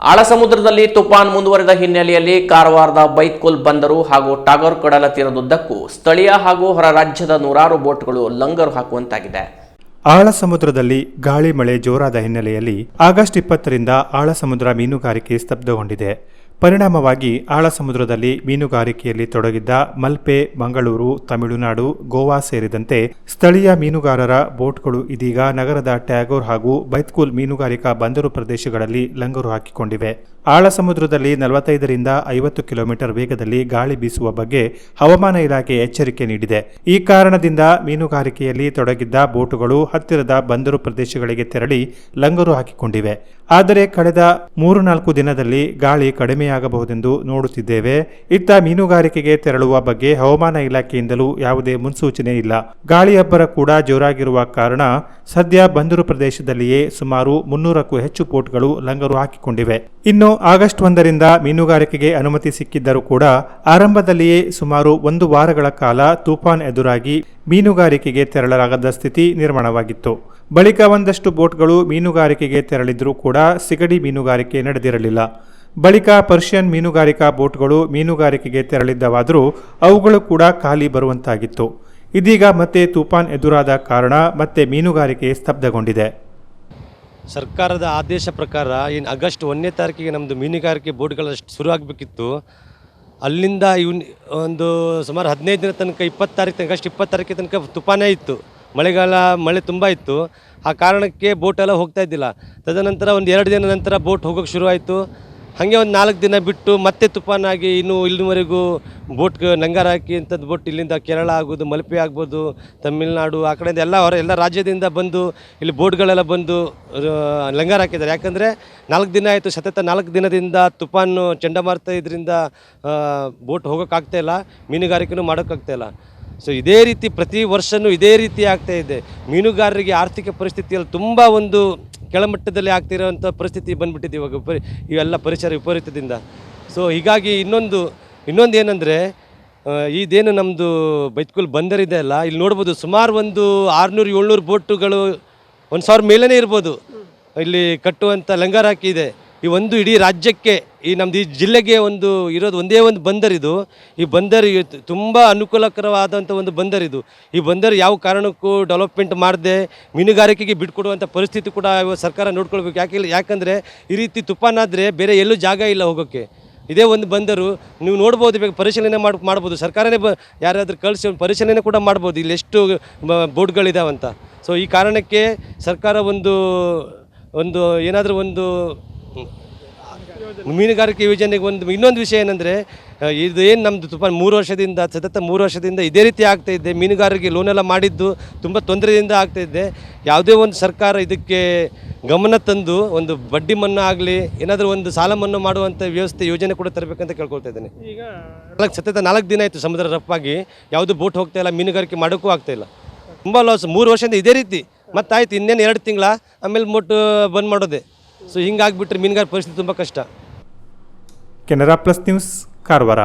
ಆಳ ಸಮುದ್ರದಲ್ಲಿ ತುಫಾನ್ ಮುಂದುವರೆದ ಹಿನ್ನೆಲೆಯಲ್ಲಿ ಕಾರವಾರದ ಬೈತ್ಕುಲ್ ಬಂದರು ಹಾಗೂ ಟಾಗೋರ್ ಕಡಲ ತೀರದುದ್ದಕ್ಕೂ ಸ್ಥಳೀಯ ಹಾಗೂ ಹೊರ ರಾಜ್ಯದ ನೂರಾರು ಬೋಟ್ಗಳು ಲಂಗರು ಹಾಕುವಂತಾಗಿದೆ. ಆಳ ಸಮುದ್ರದಲ್ಲಿ ಗಾಳಿ ಮಳೆ ಜೋರಾದ ಹಿನ್ನೆಲೆಯಲ್ಲಿ ಆಗಸ್ಟ್ ಇಪ್ಪತ್ತರಿಂದ ಆಳ ಸಮುದ್ರ ಮೀನುಗಾರಿಕೆ ಸ್ತಬ್ಧಗೊಂಡಿದೆ. ಪರಿಣಾಮವಾಗಿ ಆಳ ಸಮುದ್ರದಲ್ಲಿ ಮೀನುಗಾರಿಕೆಯಲ್ಲಿ ತೊಡಗಿದ್ದ ಮಲ್ಪೆ, ಮಂಗಳೂರು, ತಮಿಳುನಾಡು, ಗೋವಾ ಸೇರಿದಂತೆ ಸ್ಥಳೀಯ ಮೀನುಗಾರರ ಬೋಟ್ಗಳು ಇದೀಗ ನಗರದ ಟ್ಯಾಗೋರ್ ಹಾಗೂ ಬೈತ್ಕೂಲ್ ಮೀನುಗಾರಿಕಾ ಬಂದರು ಪ್ರದೇಶಗಳಲ್ಲಿ ಲಂಗರು ಹಾಕಿಕೊಂಡಿವೆ. ಆಳ ಸಮುದ್ರದಲ್ಲಿ ನಲವತ್ತೈದರಿಂದ ಐವತ್ತು ಕಿಲೋಮೀಟರ್ ವೇಗದಲ್ಲಿ ಗಾಳಿ ಬೀಸುವ ಬಗ್ಗೆ ಹವಾಮಾನ ಇಲಾಖೆ ಎಚ್ಚರಿಕೆ ನೀಡಿದೆ. ಈ ಕಾರಣದಿಂದ ಮೀನುಗಾರಿಕೆಯಲ್ಲಿ ತೊಡಗಿದ್ದ ಬೋಟುಗಳು ಹತ್ತಿರದ ಬಂದರು ಪ್ರದೇಶಗಳಿಗೆ ತೆರಳಿ ಲಂಗರು ಹಾಕಿಕೊಂಡಿವೆ. ಆದರೆ ಕಳೆದ ಮೂರು ನಾಲ್ಕು ದಿನದಲ್ಲಿ ಗಾಳಿ ಕಡಿಮೆಯಾಗಬಹುದೆಂದು ನೋಡುತ್ತಿದ್ದೇವೆ. ಇತ್ತ ಮೀನುಗಾರಿಕೆಗೆ ತೆರಳುವ ಬಗ್ಗೆ ಹವಾಮಾನ ಇಲಾಖೆಯಿಂದಲೂ ಯಾವುದೇ ಮುನ್ಸೂಚನೆ ಇಲ್ಲ. ಗಾಳಿ ಅಬ್ಬರ ಕೂಡ ಜೋರಾಗಿರುವ ಕಾರಣ ಸದ್ಯ ಬಂದರು ಪ್ರದೇಶದಲ್ಲಿಯೇ ಸುಮಾರು ಮುನ್ನೂರಕ್ಕೂ ಹೆಚ್ಚು ಬೋಟ್ಗಳು ಲಂಗರು ಹಾಕಿಕೊಂಡಿವೆ. ಇನ್ನು ಆಗಸ್ಟ್ ಒಂದರಿಂದ ಮೀನುಗಾರಿಕೆಗೆ ಅನುಮತಿ ಸಿಕ್ಕಿದ್ದರೂ ಕೂಡ ಆರಂಭದಲ್ಲಿಯೇ ಸುಮಾರು ಒಂದು ವಾರಗಳ ಕಾಲ ತೂಫಾನ್ ಎದುರಾಗಿ ಮೀನುಗಾರಿಕೆಗೆ ತೆರಳಲಾಗದ ಸ್ಥಿತಿ ನಿರ್ಮಾಣವಾಗಿತ್ತು. ಬಳಿಕ ಒಂದಷ್ಟು ಬೋಟ್ಗಳು ಮೀನುಗಾರಿಕೆಗೆ ತೆರಳಿದ್ರೂ ಕೂಡ ಸಿಗಡಿ ಮೀನುಗಾರಿಕೆ ನಡೆದಿರಲಿಲ್ಲ. ಬಳಿಕ ಪರ್ಷಿಯನ್ ಮೀನುಗಾರಿಕಾ ಬೋಟ್ಗಳು ಮೀನುಗಾರಿಕೆಗೆ ತೆರಳಿದ್ದವಾದರೂ ಅವುಗಳು ಕೂಡ ಖಾಲಿ ಬರುವಂತಾಗಿತ್ತು. ಇದೀಗ ಮತ್ತೆ ತೂಫಾನ್ ಎದುರಾದ ಕಾರಣ ಮತ್ತೆ ಮೀನುಗಾರಿಕೆ ಸ್ತಬ್ಧಗೊಂಡಿದೆ. ಸರ್ಕಾರದ ಆದೇಶ ಪ್ರಕಾರ ಏನು ಆಗಸ್ಟ್ ಒಂದನೇ ತಾರೀಕಿಗೆ ನಮ್ಮದು ಮೀನುಗಾರಿಕೆ ಬೋಟ್ಗಳು ಶುರು ಆಗಬೇಕಿತ್ತು ಅಲ್ಲಿಂದ ಇವನ್ ಒಂದು ಸುಮಾರು ಹದಿನೈದು ದಿನ ತನಕ ಇಪ್ಪತ್ತು ತಾರೀಕು ತನಕ ಅಷ್ಟು ಇಪ್ಪತ್ತು ತಾರೀಕು ತನಕ ತುಫಾನೇ ಇತ್ತು. ಮಳೆಗಾಲ, ಮಳೆ ತುಂಬ ಇತ್ತು. ಆ ಕಾರಣಕ್ಕೆ ಬೋಟೆಲ್ಲ ಹೋಗ್ತಾ ಇದ್ದಿಲ್ಲ. ತದನಂತರ ಒಂದು ಎರಡು ದಿನ ನಂತರ ಬೋಟ್ ಹೋಗೋಕ್ಕೆ ಆಯಿತು ಹಾಗೆ ಒಂದು ನಾಲ್ಕು ದಿನ ಬಿಟ್ಟು ಮತ್ತೆ ತುಫಾನಾಗಿ ಇನ್ನೂ ಇಲ್ಲಿವರೆಗೂ ಬೋಟ್ ನಂಗಾರ ಹಾಕಿ ಅಂಥದ್ದು ಬೋಟ್ ಇಲ್ಲಿಂದ ಕೇರಳ ಆಗ್ಬೋದು ಮಲ್ಪೆ ಆಗ್ಬೋದು, ತಮಿಳ್ನಾಡು, ಆ ಕಡೆಯಿಂದ ಎಲ್ಲ ಹೊರ ಎಲ್ಲ ರಾಜ್ಯದಿಂದ ಬಂದು ಇಲ್ಲಿ ಬೋಟ್ಗಳೆಲ್ಲ ಬಂದು ಲಂಗಾರ ಹಾಕಿದ್ದಾರೆ. ಯಾಕಂದರೆ ನಾಲ್ಕು ದಿನ ಆಯಿತು, ಸತತ ನಾಲ್ಕು ದಿನದಿಂದ ತುಫಾನು ಚಂಡಮಾರುತ ಇದರಿಂದ ಬೋಟ್ ಹೋಗೋಕ್ಕಾಗ್ತಾ ಇಲ್ಲ, ಮೀನುಗಾರಿಕೆನೂ ಮಾಡೋಕ್ಕಾಗ್ತಾ ಇಲ್ಲ. ಸೊ ಇದೇ ರೀತಿ ಪ್ರತಿ ವರ್ಷವೂ ಇದೇ ರೀತಿ ಆಗ್ತಾ ಮೀನುಗಾರರಿಗೆ ಆರ್ಥಿಕ ಪರಿಸ್ಥಿತಿಯಲ್ಲಿ ತುಂಬ ಒಂದು ಕೆಳಮಟ್ಟದಲ್ಲಿ ಆಗ್ತಿರೋವಂಥ ಪರಿಸ್ಥಿತಿ ಬಂದ್ಬಿಟ್ಟಿದೆ ಇವಾಗ ಪರಿ ಇವೆಲ್ಲ ಪರಿಸರ ವಿಪರೀತದಿಂದ. ಸೊ ಹೀಗಾಗಿ ಇನ್ನೊಂದು ಇನ್ನೊಂದು ಏನಂದರೆ ಇದೇನು ನಮ್ಮದು ಬೈತ್ಕುಲ್ ಬಂದರಿದೆ ಅಲ್ಲ, ಇಲ್ಲಿ ನೋಡ್ಬೋದು ಸುಮಾರು ಒಂದು ಆರುನೂರು, ಏಳ್ನೂರು ಬೋಟುಗಳು ಒಂದು ಸಾವಿರ ಮೇಲೇ ಇರ್ಬೋದು. ಇಲ್ಲಿ ಕಟ್ಟುವಂಥ ಲಂಗರ್ ಹಾಕಿದೆ ಈ ಒಂದು ಇಡೀ ರಾಜ್ಯಕ್ಕೆ, ಈ ನಮ್ಮದು ಈ ಜಿಲ್ಲೆಗೆ ಒಂದು ಇರೋದು ಒಂದೇ ಒಂದು ಬಂದರಿದು ಈ ಬಂದರು ತುಂಬ ಅನುಕೂಲಕರವಾದಂಥ ಒಂದು ಬಂದರಿದು ಈ ಬಂದರು ಯಾವ ಕಾರಣಕ್ಕೂ ಡೆವಲಪ್ಮೆಂಟ್ ಮಾಡದೆ, ಮೀನುಗಾರಿಕೆಗೆ ಬಿಟ್ಕೊಡುವಂಥ ಪರಿಸ್ಥಿತಿ ಕೂಡ ಸರ್ಕಾರ ನೋಡ್ಕೊಳ್ಬೇಕು. ಯಾಕೆ ಯಾಕಂದರೆ ಈ ರೀತಿ ತುಪ್ಪನಾದರೆ ಬೇರೆ ಎಲ್ಲೂ ಜಾಗ ಇಲ್ಲ ಹೋಗೋಕ್ಕೆ ಇದೇ ಒಂದು ಬಂದರು, ನೀವು ನೋಡ್ಬೋದು ಬೇಕು ಪರಿಶೀಲನೆ ಮಾಡಿ, ಮಾಡ್ಬೋದು. ಸರ್ಕಾರನೇ ಬ, ಯಾರಾದರೂ ಕಳಿಸಿ ಪರಿಶೀಲನೆ ಕೂಡ ಮಾಡ್ಬೋದು. ಇಲ್ಲಿ ಎಷ್ಟು ಬೋರ್ಡ್ಗಳಿದಾವಂತ. ಸೊ ಈ ಕಾರಣಕ್ಕೆ ಸರ್ಕಾರ ಒಂದು ಒಂದು ಏನಾದರೂ ಒಂದು ಮೀನುಗಾರಿಕೆ ಯೋಜನೆಗೆ ಒಂದು ಇನ್ನೊಂದು ವಿಷಯ ಏನಂದರೆ ಇದು ಏನು ನಮ್ಮದು ತುಂಬ ಮೂರು ವರ್ಷದಿಂದ ಸತತ ಮೂರು ವರ್ಷದಿಂದ ಇದೇ ರೀತಿ ಆಗ್ತಾಯಿದ್ದೆ ಮೀನುಗಾರರಿಗೆ ಲೋನೆಲ್ಲ ಮಾಡಿದ್ದು ತುಂಬ ತೊಂದರೆಯಿಂದ ಆಗ್ತಾ ಇದೆ. ಯಾವುದೇ ಒಂದು ಸರ್ಕಾರ ಇದಕ್ಕೆ ಗಮನ ತಂದು ಒಂದು ಬಡ್ಡಿ ಮನ್ನಾ ಆಗಲಿ ಏನಾದರೂ ಒಂದು ಸಾಲ ಮನ್ನಾ ಮಾಡುವಂಥ ವ್ಯವಸ್ಥೆ ಯೋಜನೆ ಕೂಡ ತರಬೇಕಂತ ಕೇಳ್ಕೊಳ್ತಾ ಇದ್ದೇನೆ. ಈಗ ನಾಲ್ಕು ಸತತ ನಾಲ್ಕು ದಿನ ಆಯಿತು ಸಮುದ್ರ ರಫ್ಪಾಗಿ ಯಾವುದು ಬೋಟ್ ಹೋಗ್ತಾ ಇಲ್ಲ ಮೀನುಗಾರಿಕೆ ಮಾಡೋಕ್ಕೂ ಆಗ್ತಾ ಇಲ್ಲ. ತುಂಬ ಲಾಸ್ ಮೂರು ವರ್ಷದಿಂದ ಇದೇ ರೀತಿ ಮತ್ತಾಯ್ತು ಇನ್ನೇನು ಎರಡು ತಿಂಗಳ ಆಮೇಲೆ ಮೋಟು ಬಂದ್ ಮಾಡೋದೆ. ಸೊ ಹಿಂಗಾಗ್ಬಿಟ್ರೆ ಮೀನುಗಾರ ಪರಿಸ್ಥಿತಿ ತುಂಬ ಕಷ್ಟ. Canara plus news Karwar.